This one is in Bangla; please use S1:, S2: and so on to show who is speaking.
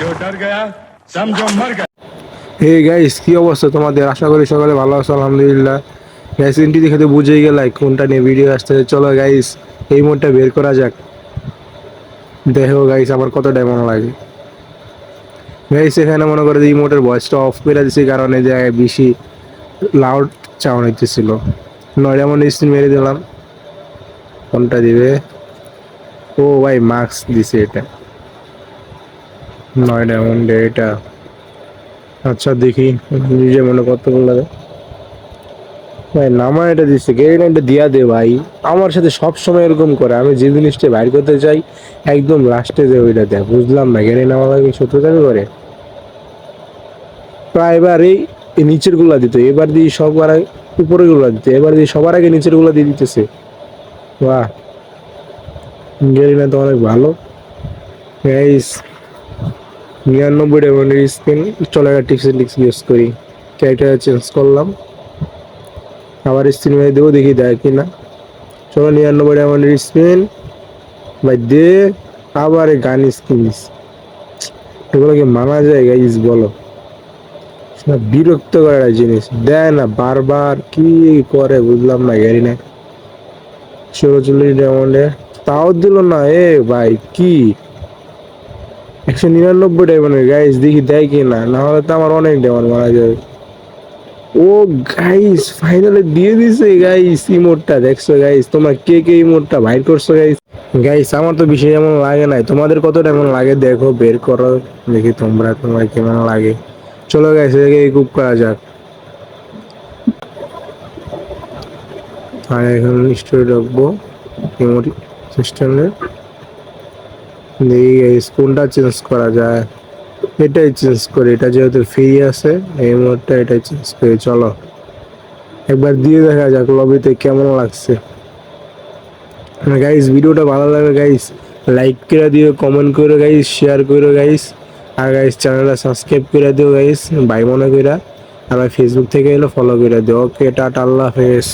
S1: जो डर गया समझो मर गया
S2: হে গাইস কি অবস্থা তোমাদের আশা করি সকালে ভালো আছো আলহামদুলিল্লাহ গাইস ইন্টি দেখে তো বুঝেই গেল কোনটা নিয়ে ভিডিও আসতে চলো গাইস এই মোডটা বের করা যাক দেখো গাইস আমার কত ডায়মন্ড লাগে গাইস এখানে মনে করে যে এই মোটের ভয়েসটা অফ করে দিছি কারণ এই জায়গায় বেশি লাউড চাউন হইতেছিল নয় ডায়মন্ড স্ক্রিন মেরে দিলাম কোনটা দিবে ও ভাই মার্কস দিছে এটা। নয় ডায়মন্ড এটা। আচ্ছা দেখি। নিজে মনে কত লাগে ভাই নামা এটা দিচ্ছে গ্যারেন্টি দিয়া দে ভাই। আমার সাথে সব সময় এরকম করে। আমি যে জিনিসটা বাইর করতে চাই, একদম লাস্টে যে ওইটা দেয়। বুঝলাম না গ্যারেন্টি নামা লাগে দাবি করে। প্রায় এবার এই নিচেরগুলা দিত। এবার দিয়ে সবার আগে উপরেরগুলা দিত। এবার দিয়ে সবার আগে নিচেরগুলা দিয়ে দিতেছে। বাহ। গ্যারেন্টি তো অনেক ভালো। গাইস নিরানব্বই ডায়মন্ডের স্পিন চলে গেছে টিক্স টিক্স ইউজ করি। ক্যারেক্টার চেঞ্জ করলাম। আবার স্পিন মেরে দেবো, দেখি দেয় কি না চলো নিরানব্বই ডায়মন্ডের স্পিন ভাই দে, আবার গান স্কিনিস এগুলো কি মানা যায় গাইস বলো। না বিরক্ত করার একটা জিনিস। দেয় না, বারবার কি করে বুঝলাম না গাড়ি না চৌচল্লিশ ডায়মন্ডে তাও দিল না, এ ভাই কি? একশো নিরানব্বই ডায়মন্ডের গাইস দেখি দেয় কি না না হলে তো আমার অনেক ডায়মন্ড মারা যাবে। ও গাইস ফাইনালে দিয়ে দিছে গাইস ইমোটটা দেখছ গাইস তোমরা কে কে ইমোটটা বাইর করছ গাইস গাইস আমার তো বিশেষ এমন লাগে নাই, তোমাদের কত এমন লাগে, দেখো, বের করো, দেখি তোমরা, তোমার কেমন লাগে। চলো গাইস এটাকে কুপ করা যাক। আর এখন স্টোরি রাখব ইমোট সিস্টেমে। দেখি গাইস কোনটা চেঞ্জ করা যায়। এটাই চেঞ্জ করি, এটা যেহেতু ফ্রি আছে, এই মুহূর্তে এটাই চেঞ্জ করি, চলো। একবার দিয়ে দেখা যাক লবিতে কেমন লাগছে। গাইস ভিডিওটা ভালো লাগে গাইস লাইক করে দিও কমেন্ট করে গাইস শেয়ার করো গাইস আর গাইস চ্যানেলটা সাবস্ক্রাইব করে দিও গাইস ভাই মনে কইরা আর ফেসবুক থেকে এলো ফলো করে দিও। ওকে টাটা, আল্লাহ হাফেজ।